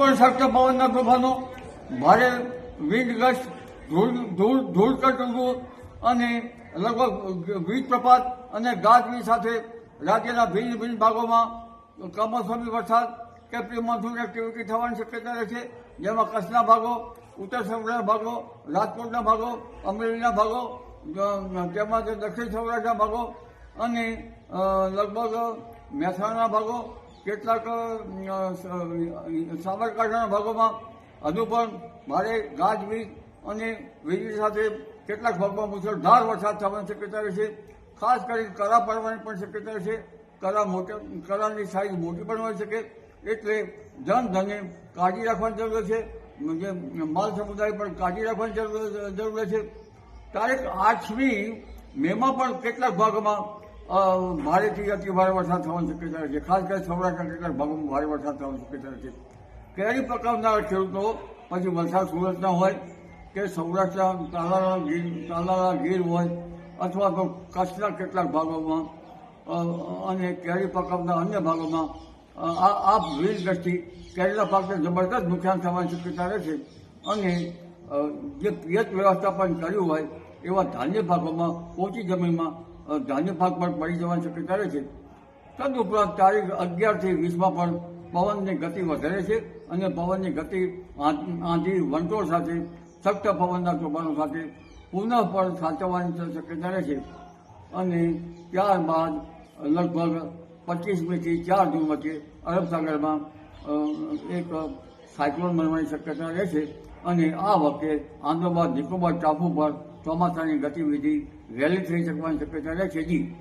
પણ શક્ત પવનના તોફાનો, ભારે વીજ ગસ્ટ ધૂળ ધૂળ ધૂળ કટવું અને લગભગ વીજ પ્રપાત અને ગાજવીજ સાથે રાજ્યના ભિન્ન ભિન્ન ભાગોમાં કમોસમી વરસાદ કે પ્રી મોન્સૂન એક્ટિવિટી થવાની શક્યતા રહે છે. જેમાં કચ્છના ભાગો, ઉત્તર સૌરાષ્ટ્રના ભાગો, રાજકોટના ભાગો, અમરેલીના ભાગો તેમજ દક્ષિણ સૌરાષ્ટ્રના ભાગો અને લગભગ મહેસાણાના ભાગો કેટલાક સાબરકાંઠાના ભાગોમાં હજુ પણ ભારે ગાજવીજ અને વીજળી સાથે કેટલાક ભાગમાં મુશળધાર વરસાદ થવાની શક્યતા રહેશે ખાસ કરીને કરા પડવાની પણ શક્યતા રહેશે કરા મોટા, કરાની સાઈઝ મોટી પણ હોઈ શકે. એટલે જનધને કાળજી રાખવાની જરૂર છે. માલ સમુદાય પણ કાળજી રાખવાની જરૂર છે. તારીખ આઠમી મેમાં પણ કેટલાક ભાગોમાં ભારેથી અતિ ભારે વરસાદ થવાની શક્યતા છે. ખાસ કરીને સૌરાષ્ટ્રના કેટલાક ભાગોમાં ભારે વરસાદ થવાની શક્યતા છે. કેરી પકવનારા ખેડૂતો, પછી વલસાડ સુરતના હોય કે સૌરાષ્ટ્રના તાલાળા ગીર તાલાળા ગીર હોય અથવા તો કચ્છના કેટલાક ભાગોમાં અને કેરી પકવના અન્ય ભાગોમાં આ આ વીર દ્રષ્ટિ કેરીના પાકને જબરદસ્ત નુકસાન થવાની શક્યતા રહે છે. અને જે પિયત વ્યવસ્થાપન કર્યું હોય એવા ધાન્ય ભાગોમાં ઓછી જમીનમાં પાક પણ પડી જવાની શક્યતા રહે છે. તદુપરાંત તારીખ અગિયારથી વીસમાં પણ પવનની ગતિ વધારે છે અને પવનની ગતિ આંધી વંટોળ સાથે, સખ્ત પવનના તોફાનો સાથે પુનઃ પણ સાચવવાની શક્યતા રહે છે. અને ત્યારબાદ લગભગ પચીસમીથી ચાર જૂન વચ્ચે અરબ એક સાયક્લોન બનવાની શક્યતા રહે છે. અને આ વખતે આંદોબાદ નિકોબાર, ટાપુ પર ચોમાસાની ગતિવિધિ વહેલી થઈ શકવાની શક્યતા રહે છે. જી.